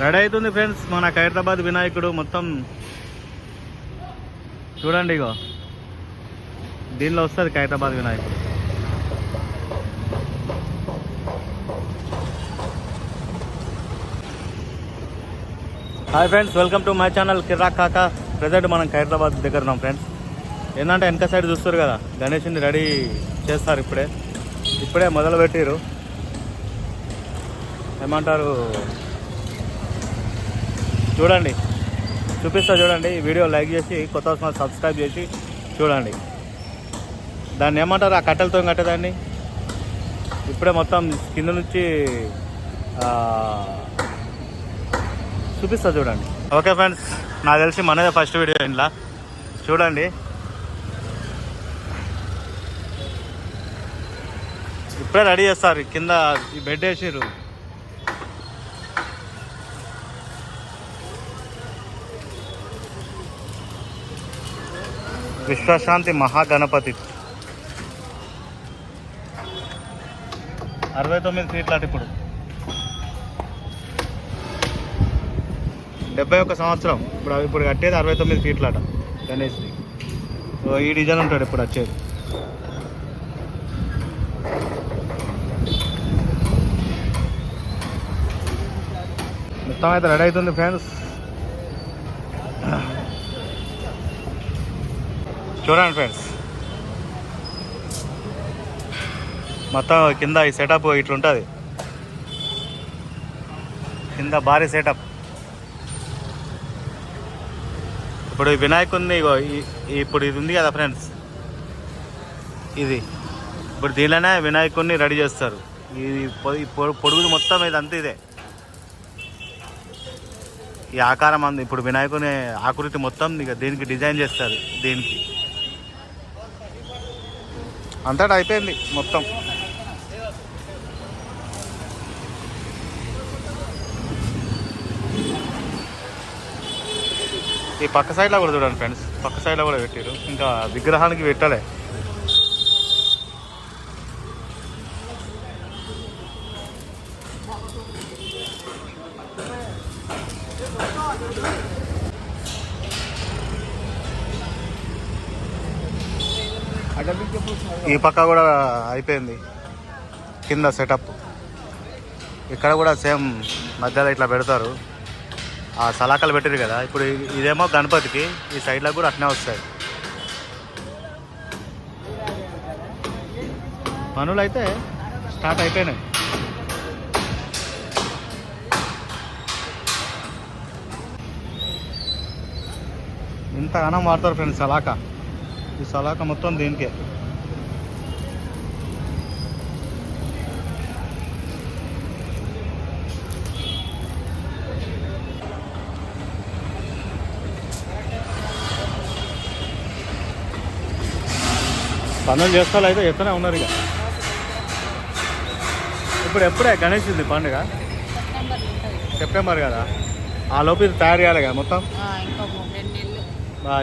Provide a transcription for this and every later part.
Ready అవుతుంది friends. మన ఖైరతాబాద్ వినాయకుడు మొత్తం చూడండి ఇగో. దీనిలో వస్తుంది ఖైరతాబాద్ వినాయకుడు. Hi friends welcome to my channel Kirak Kaka. Present మనం ఖైరతాబాద్ దగ్గర ఉన్నాం ఫ్రెండ్స్. ఏంటంటే వెనక సైడ్ చూస్తారు కదా గణేష్ని రెడీ చేస్తారు ఇప్పుడే. ఇప్పుడే మొదలు పెట్టిరు ఏమంటారు? చూడండి. చూపిస్తా చూడండి. వీడియో లైక్ చేసి కొత్త వస్తున్న సబ్స్క్రైబ్ చేసి చూడండి. దాన్ని ఏమంటారు? ఆ కట్టెలతో కట్టేదాన్ని? ఇప్పుడే మొత్తం కింద నుంచి చూపిస్తా చూడండి. ఓకే ఫ్రెండ్స్ నాకు తెలిసి మనదే ఫస్ట్ వీడియో ఇంట్లో చూడండి. ఇప్పుడే రెడీ చేస్తారు. కింద ఈ బెడ్ వేసిర్రు. విశ్వశాంతి మహాగణపతి. అరవై తొమ్మిది ఫీట్ల అటు ఇప్పుడు. డెబ్బై ఒక్క సంవత్సరం. ఇప్పుడు అవి ఇప్పుడు కట్టేది అరవై తొమ్మిది ఫీట్లట గణేష్ సో ఈ డిజైన్ ఉంటాడు ఇప్పుడు వచ్చేది. మొత్తం అయితే రెడీ అవుతుంది ఫ్రెండ్స్. చూడండి ఫ్రెండ్స్ మొత్తం కింద ఈ సెటప్ ఇట్లుంటుంది. కింద భారీ సెటప్ ఇప్పుడు ఈ వినాయకుడిని ఇగో ఈ- ఇప్పుడు ఇది ఉంది కదా ఫ్రెండ్స్ ఇది. ఇప్పుడు దీనిలోనే వినాయకుడిని రెడీ చేస్తారు. ఇది పొ- పొడుగుది మొత్తం ఇదంతా ఇదే. ఈ ఆకారం అంది. ఇప్పుడు వినాయకుని ఆకృతి మొత్తం ఇక దీనికి డిజైన్ చేస్తారు దీనికి. అంతటా అయిపోయింది మొత్తం. ఈ పక్క సైడ్లో కూడా చూడండి ఫ్రెండ్స్ పక్క సైడ్లో కూడా పెట్టారు ఇంకా విగ్రహానికి పెట్టలే. ఈ పక్క కూడా అయిపోయింది. కింద సెటప్ ఇక్కడ కూడా సేమ్ మధ్యలో ఇట్లా పెడతారు. ఆ సలాకలు పెట్టారు కదా ఇప్పుడు ఇదేమో గణపతికి ఈ సైడ్లో కూడా అట్నే వస్తాయి. పనులు అయితే స్టార్ట్ అయిపోయినాయి. ఇంత వాడతారు ఫ్రెండ్స్ సలాక. ఈ సలాక మొత్తం దీనికే? పనులు చేస్తారు అయితే ఎత్తనే ఉన్నారు ఇక. ఇప్పుడు ఎప్పుడే గణేష్ ఉంది పండుగ? సెప్టెంబర్ కదా? ఆ లోపు ఇది తయారు చేయాలి కదా మొత్తం?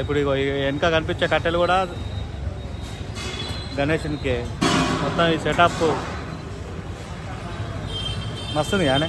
ఇప్పుడు వెనక కనిపించే కట్టెలు కూడా గణేషునికి మొత్తం ఈ సెటప్ మస్తుంది కానీ?